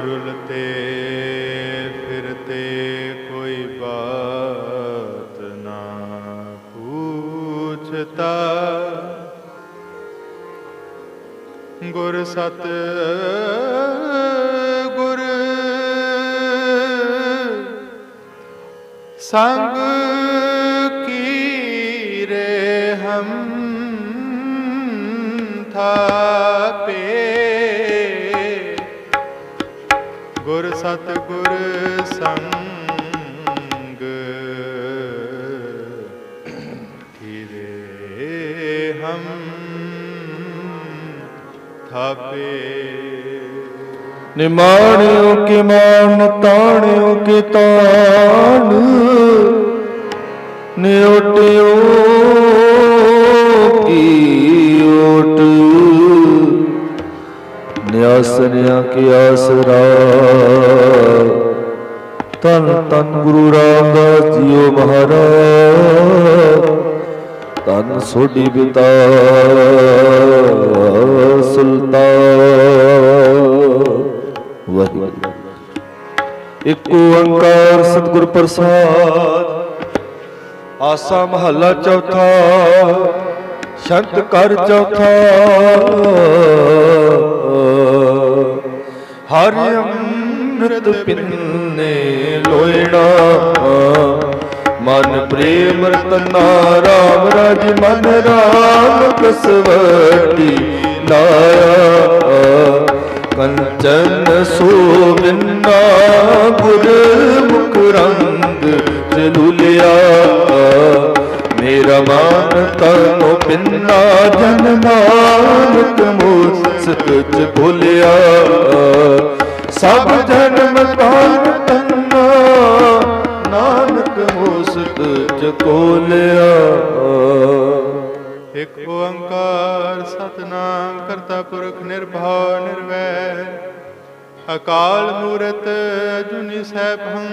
ਰੁਲਤੇ ਫਿਰਤੇ ਕੋਈ ਬਾਤ ਨਾ ਪੁੱਛਤਾ। ਗੁਰ ਸਤ ਗੁਰ ਸਤ ਗੁਰ ਸੰਗ। ਕੀਰੇ ਹਮ ਥਾਪੇ। ਨਿਮਾਣਿਓ ਕੇ ਮਾਨ, ਤਾਣਿਓ ਕੇ ਤਾਣ। ਨਿਉਟਿਓ ਕੀ ਓਟ ਨਿਆਸਨਿਆ ਕੀ ਆਸਰਾ ਤਨ ਤਨ ਗੁਰੂ ਰਾਮਦਾਸ ਜੀਓ ਮਹਾਰਾਜ। ਤਨ ਸੋਢੀ ਪਿਤਾ ਸੁਲਤਾਨ। ਵਾਹਿਗੁਰੂ। ਇੱਕ ਓੰਕਾਰ ਸਤਿਗੁਰ ਪ੍ਰਸਾਦ। ਆਸਾ ਮਹੱਲਾ ਚੌਥਾ। ਸ਼ੰਤ ਕਰ ਚੌਥਾ। ਹਰਿ ਅੰਮ੍ਰਿਤ ਪਿੰਨੇ ਲੋਇਣਾ। ਮਨ ਪ੍ਰੇਮ ਰਤਨਾ ਰਾਮ ਰਾਜ ਮਨ ਰਾਮ ਕਸਵਤੀ ਲਾਇਆ ਕੰਚਨ ਸੋਵਿੰਨਾ ਗੁਰ ਮੁਖ ਰੰਗ ਜਲੁਲਿਆ ਮੇਰਾ ਮਨ ਤਨੋ ਪਿੰਨਾ ਜਨ ਨਾਨਕ ਭੁਲਿਆ ਸਭ ਜਨਮ ਤਾਨ ਤੰਨਾ, ਨਾਨਕ ਮੁਸਕ ਚ ਇਕ ਓੰਕਾਰ ਸਤਨਾਮ ਕਰਤਾ ਪੁਰਖ ਨਿਰਭਉ ਨਿਰਵੈਰ ਅਕਾਲ ਮੂਰਤ ਅਜੂਨੀ ਸੈਭੰ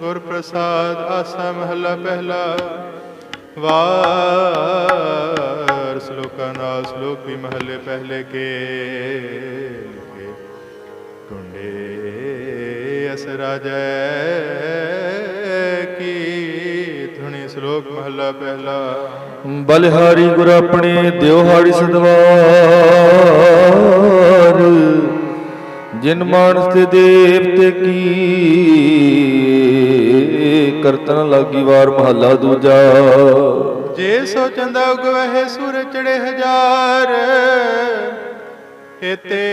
ਗੁਰ ਪ੍ਰਸਾਦ ਆਸਾ ਮਹਲਾ ਪਹਿਲਾ। ਵਾਰ ਸ਼ਲੋਕਾਂ ਨਾਲ ਸ਼ਲੋਕ ਵੀ ਮਹੱਲੇ ਪਹਿਲੇ ਕੇ। ਅਸ ਰਾਜੈ ਕੀ ਧੁਨੀ ਸ਼ਲੋਕ ਮਹੱਲਾ ਪਹਿਲਾ। ਬਲਿਹਾਰੀ ਗੁਰ ਆਪਣੇ ਦਿਉਹਾੜੀ ਸਦਵਾਰ। ਜਿਨ ਮਾਨਸ ਤੇ ਦੇਵਤੇ ਕੀ ਕਰਤਨ ਲਾਗੀ ਵਾਰ ਮਹੱਲਾ ਦੂਜਾ। ਜੇ ਸੋ ਚੰਦਾ ਉਗਵਹਿ ਸੂਰ ਚੜੇ ਹਜ਼ਾਰ ਇਤੇ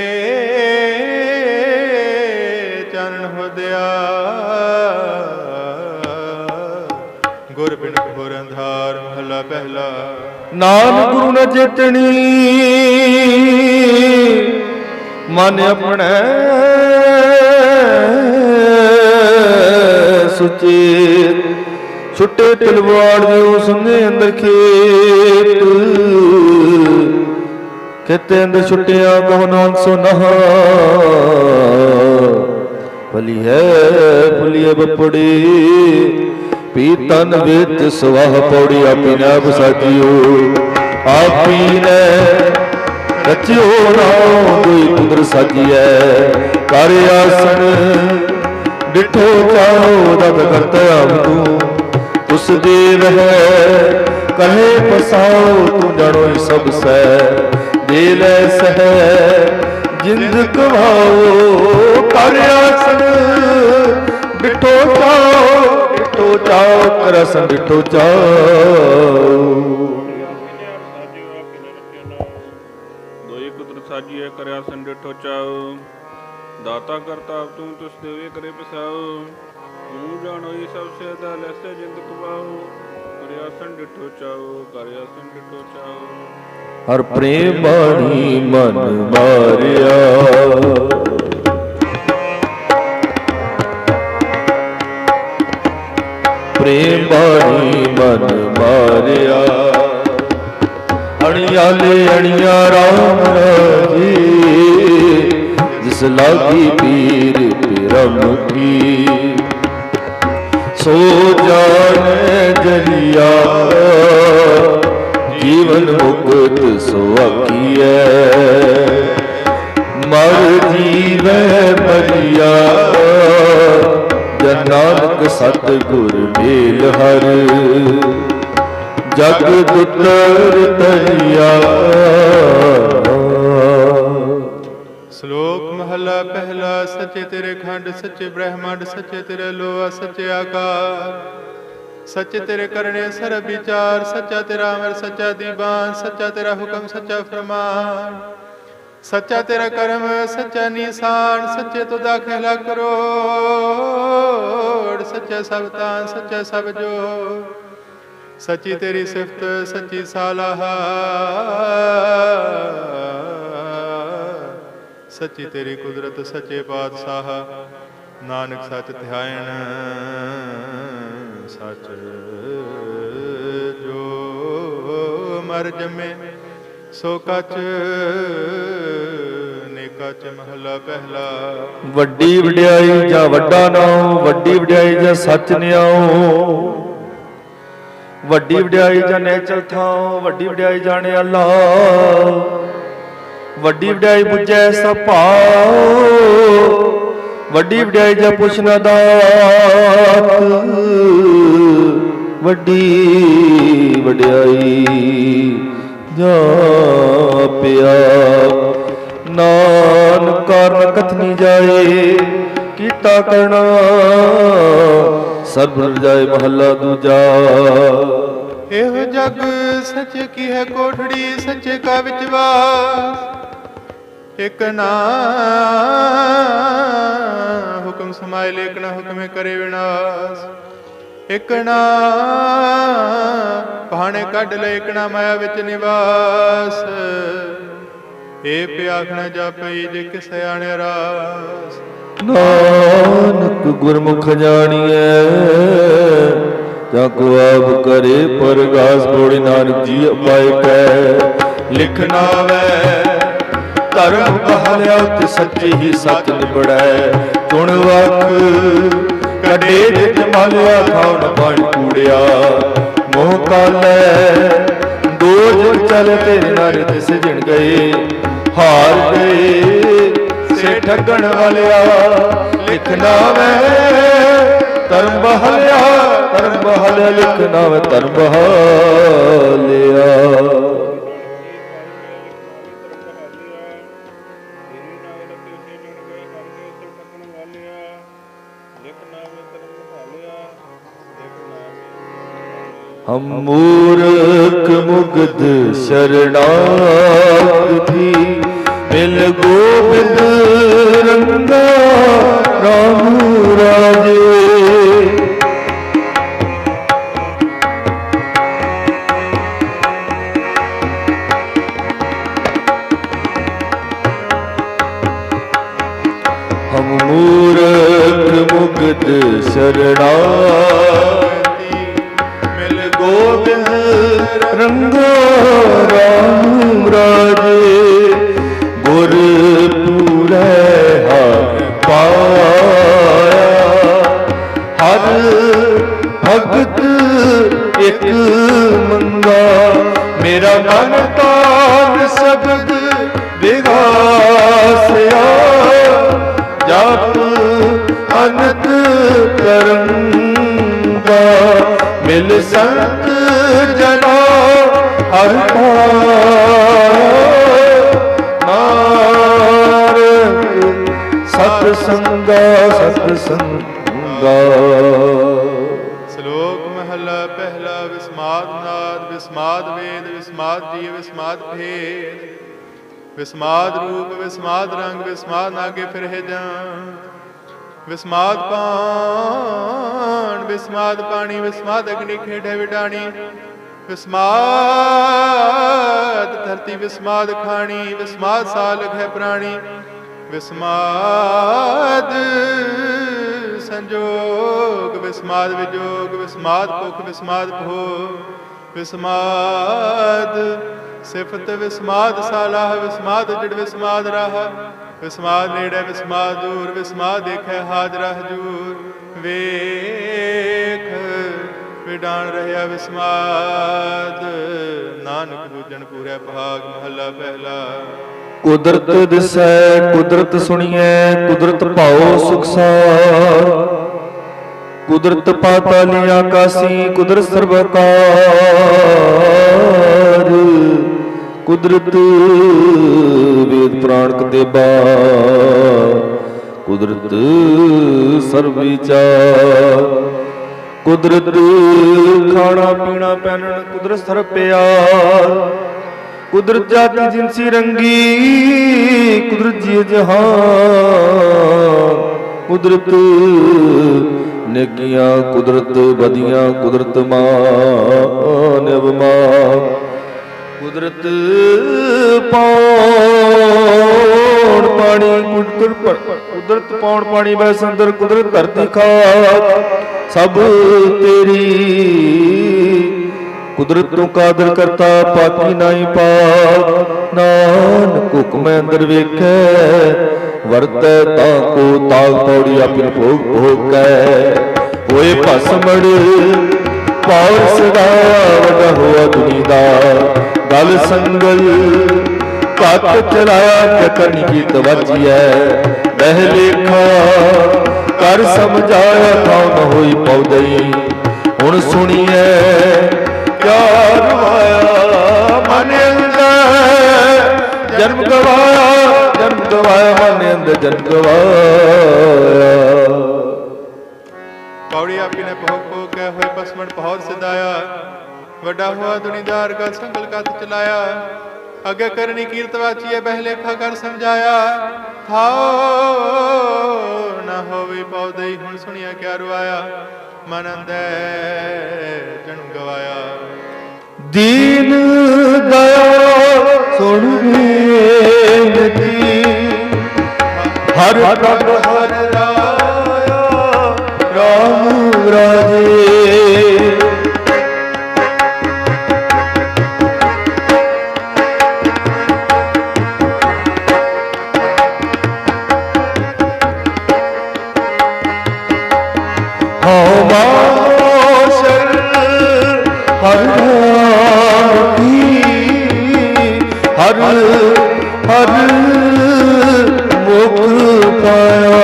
ਪਹਿਲਾ। ਨਾਨਕ ਗੁਰੂ ਨ ਚੇਤਣੀ ਮਨ ਆਪਣੇ ਸੁਚੇਤ ਛੁੱਟੇ ਤਲਵਾਰ ਦਿਓ ਸੰਗੇ ਅੰਦਰ ਖੇਤ। ਕਿਤੇ ਅੰਦਰ ਛੁੱਟਿਆ ਕਹੋ ਨਾਮ ਸੋ ਨਹਾ। ਭਲੀ ਹੈ ਭੁਲੀਏ ਬਪੜੀ। ਪੀਤਨ ਵਿੱਚ ਸਵਾਹ ਪੌੜੀ, ਆਪੀ ਨੇ ਆਪ ਆਪੀ ਨੇ ਰਚਿਓ ਨਾਉ ਕੋਈ ਕੁਦਰ ਸਾਜੀਐ। ਕਰ ਆਸਣ, ਡਿਠੋ ਚਾਓ ਦਬ ਕਰਤ ਆਪ ਤੂੰ। ਉਸ ਦੇ ਰਹਿ, ਕਹੇ ਪਸਾਓ ਤੂੰ ਜਾਣੋ ਇਹ ਸਭ ਸੈ ਦੇ ਲੈ ਸਹਿ, ਜਿੰਦ ਕਵਾਓ ਕਰ ਆਸਣ। ਚਾਓ ਕਰਸਨ ਡਿਠੋ ਚਾਓ ਦੋਈ ਸਾਜੀਐ ਕਰਿਆ ਸੰਡਿਠੋ ਚਾਉ। ਦਾਤਾ ਕਰਤਾ ਆਪ ਤੂੰ ਤੁਸ ਦੇਵੇ ਕਰੇ ਪਸਾਉ। ਤੂੰ ਜਾਣੋ ਇਹ ਸਭ ਸੇਦਾ ਲੈਸੇ ਜਿੰਦ ਕਵਾਉ ਕਰਿਆ ਸੰਡਿਠੋ ਚਾਉ ਕਰਿਆ ਸੰਡਿਠੋ ਚਾਉ। ਹਰ ਪ੍ਰੇਮ ਬਾਣੀ ਮਨ ਮਾਰਿਆ। ਪ੍ਰੇਮ ਬਾਣੀ ਮਨ ਮਾਰਿਆ। ਅਣਿਆਲੇ ਅਣਿਆ ਰਾਮ ਰਾਜੀ ਜਿਸ ਲਾਗੀ ਪੀਰ ਪਿਰਮ ਕੀ। ਸੋ ਜਾਣੇ ਜ਼ਰੀਆ, ਜੀਵਨ ਮੁਕਤ ਸੋ ਆਖੀਐ। ਮਰ ਜੀਵੈ ਨਾਨਕ ਸਤਿਗੁਰ ਮੇਲ ਹਰ। ਜਗ ਪੁੱਤਰ ਤਨਿਆ ਸ਼ਲੋਕ ਮਹਲਾ ਪਹਿਲਾ, ਸੱਚੇ ਤੇਰੇ ਖੰਡ, ਸੱਚੇ ਬ੍ਰਹਮੰਡ, ਸੱਚੇ ਤੇਰੇ ਲੋਆ ਸੱਚੇ ਆਕਾਰ। ਸੱਚ ਤੇਰੇ ਕਰਨੇ ਸਰ ਵਿਚਾਰ, ਸੱਚਾ ਤੇਰਾ ਅਮਰ, ਸੱਚਾ ਦੀਵਾਨ, ਸੱਚਾ ਤੇਰਾ ਹੁਕਮ, ਸੱਚਾ ਫਰਮਾਨ। ਸੱਚਾ ਤੇਰਾ ਕਰਮ, ਸੱਚਾ ਨਿਸ਼ਾਨ, ਸੱਚੇ ਤੋਂ ਦਾਖਲਾ ਕਰੋ। ਸੱਚਾ ਸਭ ਤਾਂ ਸੱਚਾ ਸਭ ਜੋ। ਸੱਚੀ ਤੇਰੀ ਸਿਫਤ, ਸੱਚੀ ਸਾਲਾਹ। ਸੱਚੀ ਤੇਰੀ ਕੁਦਰਤ, ਸੱਚੇ ਪਾਤਸ਼ਾਹ। ਨਾਨਕ ਸੱਚ ਧਿਆਇਣ, ਸੱਚ ਜੋ ਮਰ ਜਮੇ। ਸੋ ਕਚ, ਨੇ ਕਚ ਮਹਲਾ ਪਹਿਲਾ। ਵੱਡੀ ਵਡਿਆਈ ਜਾਂ ਵੱਡਾ ਨਾਉ ਵੱਡੀ ਵਡਿਆਈ ਜਾਂ ਸੱਚ ਨਿਆਉ ਵੱਡੀ ਵਡਿਆਈ ਜਾਂ ਨੇਚਲ ਥਾਉ ਵੱਡੀ ਵਡਿਆਈ ਜਾਣੇ ਅੱਲਾ। ਵੱਡੀ ਵਡਿਆਈ ਬੁੱਝੈ ਸਭ ਭਾਉ ਵੱਡੀ ਵਡਿਆਈ ਜਾਂ ਪੁੱਛਣਾ ਦਾਤ। ਵੱਡੀ ਵਡਿਆਈ ਜਾਂ ਪਿਆ। ਨਾਨਕ ਕਾਰਨ ਕਥਨੀ ਜਾਏ, ਕੀਤਾ ਕਰਨਾ। ਸਰਬ ਰਜਾਏ ਮਹੱਲਾ ਦੂਜਾ। ਇਹੋ ਜਗ ਸੱਚ ਕੀ ਹੈ ਕੋਠੜੀ, ਸੱਚੇ ਕਾ ਵਿਚਵਾਸ। ਇਕ ਨਾ ਹੁਕਮ ਸਮਾਏ ਲੇਕਣਾ ਹੁਕਮੇ ਕਰੇ ਵਿਨਾਸ਼। ਇਕ ਨਾ ਪਹਾਣੇ ਕੱਢ ਲੈ ਇਕ ਨਾ ਮਾਇਆ ਵਿੱਚ ਨਿਵਾਸ। ਏ ਪਿਆਖਣਾ ਜਾਪਈ ਜੇ ਕਿਸ ਆਣੇ ਰਾਸ। ਨਾਨਕ ਗੁਰਮੁਖ ਜਾਣੀਐ ਜਾਂ ਕੋ ਆਪ ਕਰੇ ਪਰਗਾਸ ਬੋੜੀ ਨਾਨਕ ਜੀ ਅਪਾਇ ਕੈ। ਲਿਖਣਾ ਵੈ ਧਰਮ ਬਹਲਿਆ ਤੇ ਸੱਚੀ ਹੀ ਸੱਚ ਨਿਬੜੈ। ਚੁਣ ਵਕ ਕੱਢੇ ਜਿਤ ਮਾਲਿਆ ਖਾਉ ਨ ਪਾਣੀ ਕੂੜਿਆ। ਮੋਹ ਕਾਲੈ, ਦੋਜ ਚਲ ਤੇ ਨਾਲ ਤੇ ਸਿਜਣ ਗਏ। ਹਾਰ ਗਏ ਸੇ ਠੱਗਣ ਵਾਲਿਆ ਲਿਖਣਾ ਵੈ ਧਰਮ ਬਹਲਿਆ ਧਰਮ ਬਹਲਿਆ ਲਿਖਣਾ ਵੈ ਧਰਮ ਬਹਲਿਆ। ਹਮ ਮੂਰਖ ਮੁਗਧ ਸ਼ਰਣਾਗਤੀ ਮਿਲ ਗੋਬਿੰਦ ਰੰਗਾ ਰਾਮ ਰਾਜੇ। ਹਮ ਮੂਰਖ ਮੁਗਧ ਸ਼ਰਣਾਗਤੀ ਅਨੰਤ ਕਰੰਗਾ ਮਿਲ ਸੰਤ ਜਨਾ ਹਰ ਨਾਰ ਸਤ ਸੰਗਾ ਸਤ ਸੰਗਾ। ਸ਼ਲੋਕ ਮਹਲਾ ਪਹਿਲਾ ਵਿਸਮਾਦ ਨਾਦ, ਵਿਸਮਾਦ ਵੇਦ, ਵਿਸਮਾਦ ਜੀ ਵਿਸਮਾਦ ਭੇਦ। ਵਿਸਮਾਦ ਰੂਪ, ਵਿਸਮਾਦ ਰੰਗ, ਵਿਸਮਾਦ ਨਾਗੇ ਫਿਰ ਹੈ ਜਾਂ। ਵਿਸਮਾਦ ਪਾਣ, ਵਿਸਮਾਦ ਪਾਣੀ, ਵਿਸਮਾਦ ਅਗਨੀ ਖੇਡੇ ਵਿਡਾਣੀ। ਵਿਸਮਾਦ ਧਰਤੀ, ਵਿਸਮਾਦ ਖਾਣੀ, ਵਿਸਮਾਦ ਸਾਲਕ ਹੈ ਪ੍ਰਾਣੀ। ਵਿਸਮਾਦ ਸੰਜੋਗ, ਵਿਸਮਾਦ ਵਿਜੋਗ, ਵਿਸਮਾਦ ਭੁਖ, ਵਿਸਮਾਦ ਭੋ ਵਿਸਮਾਦ ਸਿਫਤ, ਵਿਸਮਾਦ ਸਾਲਾਹ, ਵਿਸਮਾਦ ਜੜ, ਵਿਸਮਾਦ ਰਾਹ। ਵਿਸਮਾਦ ਨੇੜੇ, ਵਿਸਮਾਦ ਦੂਰ, ਵਿਸਮਾਦ ਦੇਖੈ ਹਾਜ਼ਰਾ ਹਜੂਰ। ਵੇਖ, ਵਿਡਾਣ ਰਹਿਆ ਵਿਸਮਾਦ। ਨਾਨਕ ਬੂਝਣ ਪੂਰੇ ਭਾਗ ਮਹੱਲਾ ਪਹਿਲਾ। ਕੁਦਰਤ ਦਿਸੈ, ਕੁਦਰਤ ਸੁਣੀਐ, ਕੁਦਰਤ ਭਾਉ ਸੁਖਸਾਰ ਕੁਦਰਤ ਪਾਤਾਲੀ ਆਕਾਸੀ ਕੁਦਰਤ ਸਰਬਕਾਰ ਕੁਦਰਤ ਪ੍ਰਾਣ ਕਤੇਬਾ ਕੁਦਰਤ ਸਰਬ ਵਿਚਾਰ ਕੁਦਰਤ ਖਾਣਾ ਪੀਣਾ ਪਹਿਨਣ, ਕੁਦਰਤ ਸਰਬ ਪਿਆਰ ਕੁਦਰਤ ਜਾਤੀ ਜਿਨਸੀ ਰੰਗੀ, ਕੁਦਰਤ ਜੀ ਜਹਾਨ ਕੁਦਰਤ ਨੇਕੀਆਂ, ਕੁਦਰਤ ਬਦੀਆਂ ਕੁਦਰਤ ਮਾਂ ਅਵਮਾਨ। ਕੁਦਰਤ ਪੌਣ ਪਾਣੀ, ਕੁਦਰਤ ਕੁਦਰਤ ਪੌਣ ਪਾਣੀ ਬੈ ਸੰਦਰ ਕੁਦਰਤ ਧਰਤੀ ਖਾਕ ਸਭ ਤੇਰੀ ਕੁਦਰਤ ਤੋਂ ਕਾਦਰ ਕਰਤਾ ਪਾਕੀ ਨਾਹੀ ਪਾਕ ਨਾਨਕ ਹੁਕਮ ਅੰਦਰ ਵੇਖੈ, ਵਰਤੈ ਤਾਂ ਕੋ ਤਾਗ ਪੌੜੀ ਆਪਿਨ ਭੋਗ ਭੋਗੈ। ਹੋਏ ਭਸਮੜ, ਪੌਰ ਸਦਾ ਵਡਾ ਹੋਆ ਦੁਨੀ ਦਾ ਸੰਗਲ ਪੱਤ ਚਲਾਇਆ ਤੇ ਕੀ ਤਵਜੀਐ ਬਹਿ ਲੇਖਾ ਕਰ ਸਮਝਾਇਆ ਥਾਉ ਹੋਈ ਪਉਦਈ ਹੁਣ ਸੁਣੀਐ ਕਿਆ ਰਵਾਇਆ ਮਨ ਅੰਦਰ। ਜਨਮ ਗਵਾਇਆ ਜਨਮ ਗਵਾਇਆ, ਮਨ ਅੰਦਰ ਜਨਮ ਗਵਾਇਆ। ਪੌੜੀ ਆਪੀ ਨੇ ਭੋਗ ਭੋਗ ਕੇ ਹੋਏ ਪਸਮਣ ਪਹੌਰ ਸਿਧਾਇਆ ਵੱਡਾ ਹੋਆ ਦੁਨੀਦਾਰ ਕਾ ਸੰਗਲ ਕਤ ਚਲਾਇਆ। ਅੱਗੇ ਕਰਨੀ ਕੀਰਤ ਵਾਚੀਏ ਬਹਿਲੇਖਾ ਕਰ ਸਮਝਾਇਆ। ਥਾਓ ਨਾ ਹੋਵੇ ਪੌਦੇ ਹੁਣ ਸੁਣਿਆ ਕਿਆ ਰਵਾਇਆ ਮਨ ਅੰਦੇ ਗਵਾਇਆ। ਦੀਨ ਦਇਆ ਸੁਣ ਬੇਨਤੀ ਹਰ ਪ੍ਰਭ ਹਰ ਰਾਇਆ, ਰਾਮ ਰਾਜੇ। ਹਉ ਮਾਸ਼ਰ ਹਰ ਕੀ ਹਰ ਹਰ ਮੁਖ ਪਾਇਆ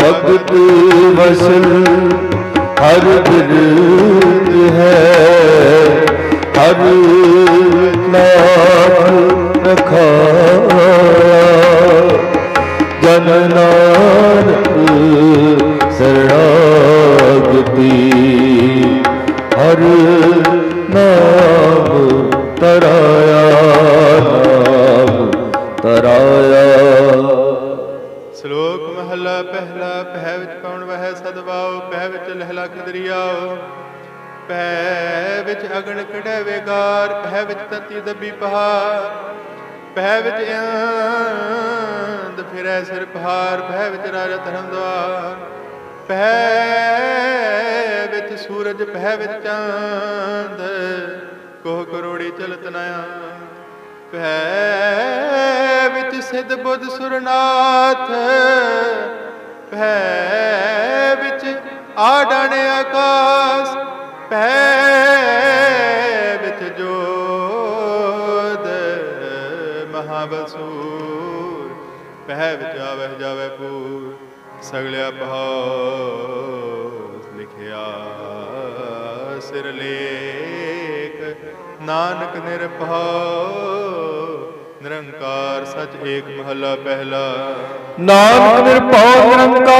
ਭਗਤ ਵਸਲ ਹਰ ਬਿਰਦ ਹੈ ਹਰ ਨਾਮ ਰਖਾਇਆ ਤਰਾਇਆ ਨਾਮ, ਤਰਾਇਆ। ਸ਼ਲੋਕ ਮਹਲਾ ਪਹਿਲਾ, ਪਹਿ ਵਿੱਚ ਪਉਣ ਵਹਿ ਸਦਵਾਓ ਪਹਿ ਵਿੱਚ ਲਹਿਲਾ ਖਦਰੀਆਓ ਪਹਿ ਵਿੱਚ ਅਗਣ ਕਢੈ ਵੇਗਾਰ? ਪਹਿ ਵਿੱਚ ਤਤੀ ਦੱਬੀ ਪਹਾਰ ਪਹਿ ਵਿੱਚ ਅੰਧ ਫਿਰੈ ਸਿਰ ਪਹਾਰ ਪਹਿ ਵਿੱਚ ਰਾਜਾ ਧਰਮ ਦਵਾਰ ਪਹਿ ਵਿੱਚ ਸੂਰਜ, ਪਹਿ ਵਿੱਚ ਚੰਦ। ਕੋਹ ਕਰੋੜੀ ਚਲਤ ਨਯਾ ਭੈ ਵਿੱਚ ਸਿੱਧ ਬੁੱਧ ਸੁਰਨਾਥ, ਭੈ ਵਿੱਚ ਆਡਾਣੇ ਆਕਾਸ, ਭੈ ਵਿੱਚ ਜੋਦ ਮਹਾਬਸੂਰ ਭੈ ਵਿੱਚ ਆਵਹਿ ਜਾਵੇ ਪੂਰ, ਸਗਲਿਆ ਬਹੁਤ ਲਿਖਿਆ ਸਿਰ ਲੇਖ। ਨਾਨਕ ਨਿਰਭਉ, ਨਿਰੰਕਾਰ ਸਚ ਏਕ ਮਹਲਾ ਪਹਿਲਾ। ਨਾਨਕ ਨਿਰਭਉ, ਨਿਰੰਕਾਰ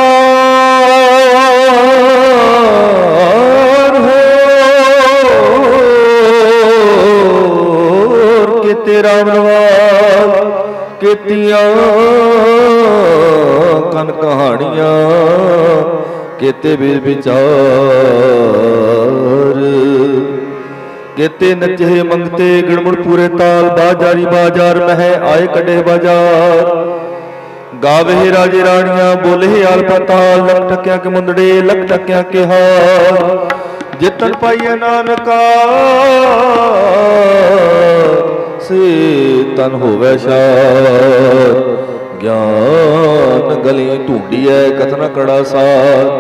ਹੋਰ ਕਿਤੇ ਰਾਮ ਰਵਾਜ, ਕੀਤੀਆਂ ਕਨ ਕਹਾਣੀਆਂ, ਕਿਤੇ ਵੀ ਵਿਚਾਰ। ਕੇਤੇ ਨਚੇ ਮੰਗਤੇ ਗਣਮੁੜ ਪੂਰੇ ਤਾਲ, ਬਾਜਾਰੀ ਬਾਜ਼ਾਰ, ਮਹਿ ਆਏ ਕੱਢੇ ਬਾਜ਼ਾਰ। ਗਾਵੇ ਰਾਜੇ ਰਾਣੀਆਂ, ਬੋਲੇ ਆਲ ਪਤਾਲ, ਲਖ ਟਕਿਆਂ ਕੇ ਮੁੰਦੜੇ, ਲਖ ਟਕਿਆ ਕੇ ਹਾਰ। ਜਿਤਨ ਪਾਈਏ ਨਾਨਕਾ, ਸੇ ਤਨ ਹੋਵੇ ਸ਼ਾਰ। ਗਿਆਨ ਗਲੀ ਢੂੰਡੀਐ, ਕਥਨ ਕੜਾ ਸਾਰ।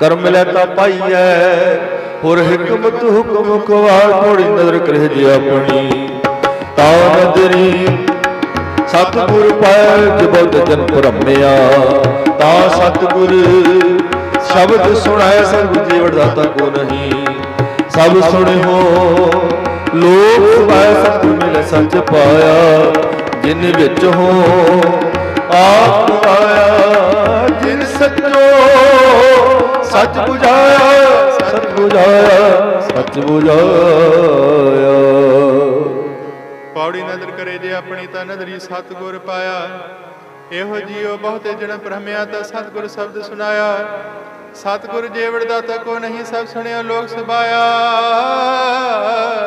ਕਰਮ ਮਿਲੈ ਤਾਂ ਪਾਈਐ ਹੋਰ ਹਕਮਤ ਹੁਕਮ ਖਵਾਰ ਥੋੜੀ ਨਜ਼ਰ ਕਰੇ ਜੀ ਆਪਣੀ। ਤਾਂ ਨਦਰੀ ਸਤਿਗੁਰ ਪਾਇ ਜਬਦ ਜਨ ਭਰਮਿਆ। ਤਾਂ ਸਤਿਗੁਰ ਸ਼ਬਦ ਸੁਣਾਏ ਸਰਬ ਜੀਵ ਦਾਤਾ ਕੋ ਨਹੀਂ। ਸਭ ਸੁਣੇ ਹੋ ਲੋਕ ਸੁਭਾਏ ਸਤਿ ਮਿਲੇ ਸੱਚ ਪਾਇਆ। ਜਿਨ ਵਿੱਚ ਹੋ, ਆਪ ਆਇਆ, ਜਿਨ ਸੱਚ ਬੁਝਾਇਆ, ਸੱਚ ਬੁਝਾਇਆ। ਪੌੜੀ ਨਦਰ ਕਰੇ ਜੇ ਆਪਣੀ ਤਾਂ ਨਜ਼ਰੀ ਸਤਗੁਰ ਪਾਇਆ। ਇਹੋ ਜੀਉ ਬਹੁਤੇ ਜਣ ਭ੍ਰਮਿਆ ਤਾਂ ਸਤਗੁਰ ਸ਼ਬਦ ਸੁਣਾਇਆ। ਸਤਗੁਰ ਜੇਵੜ ਦਾ ਤਕੋ ਨਹੀਂ ਸਭ ਸੁਣਿਆ, ਲੋਕ ਸਬਾਇਆ।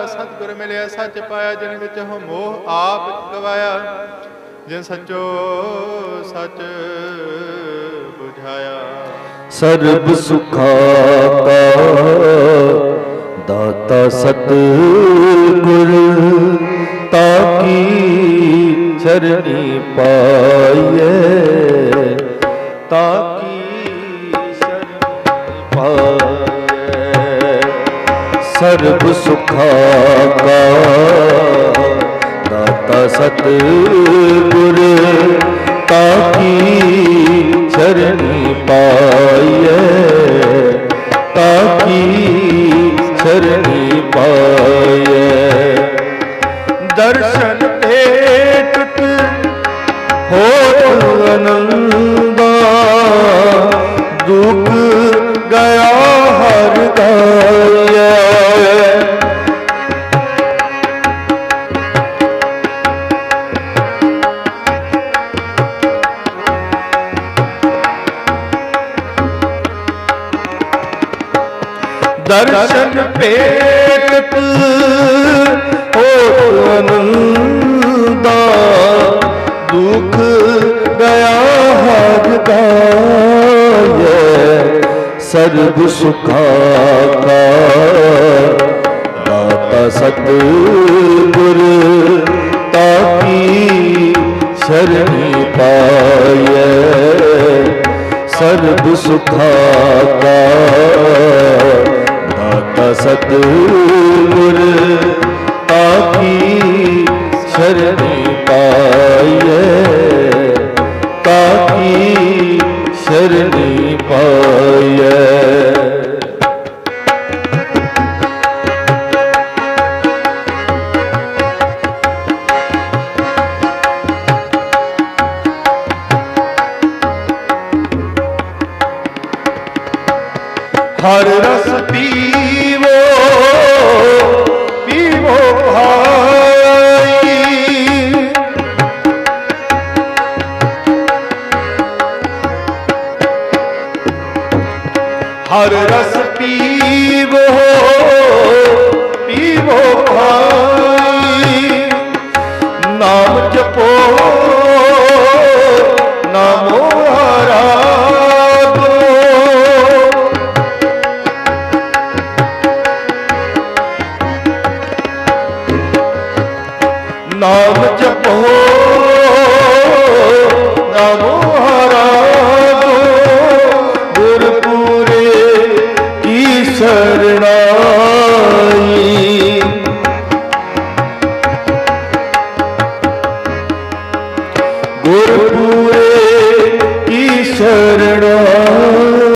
ਸਤਗੁਰ ਮਿਲਿਆ, ਸੱਚ ਪਾਇਆ, ਜਿਨ ਵਿੱਚ ਹੋ ਮੋਹ ਆਪ ਗਵਾਇਆ। ਜਿਨ ਸੱਚੋ ਸੱਚ ਬੁਝਾਇਆ। ਸਰਬ ਸੁਖਾਕਾ ਦਾਤਾ ਸਤ ਗੁਰ ਤਾਕੀ ਚਰਨੀ ਪਾਈਏ ਤਾਕੀ ਚਰਨੀ ਪਾਈਏ ਸਰਬ ਸੁਖਾ ਕਾ ਦਾਤਾ ਸਤ ਤਾਕੀ ਚਰਨੀ ਪਾਈਏ ਤਾਕੀ ਚਰਨੀ ਪਾਈਏ ਦਰਸ਼ਨ ਦਰਸ਼ਨ ਹੋ ਅਨੰਦਾ ਦੁਖ ਗਿਆ ਹਰ ਸਰਬ ਸੁਖਾ ਕਾ ਦਾਤਾ ਸਤਿਗੁਰ, ਤਾਕੀ ਸ਼ਰਣੀ ਪਾਈਏ ਸਰਬ ਸੁਖਾ ਕਾ ਦਾਤਾ ਸਤਿਗੁਰ ਤਾਕੀ ਸ਼ਰਣੀ ਪਾਈਏ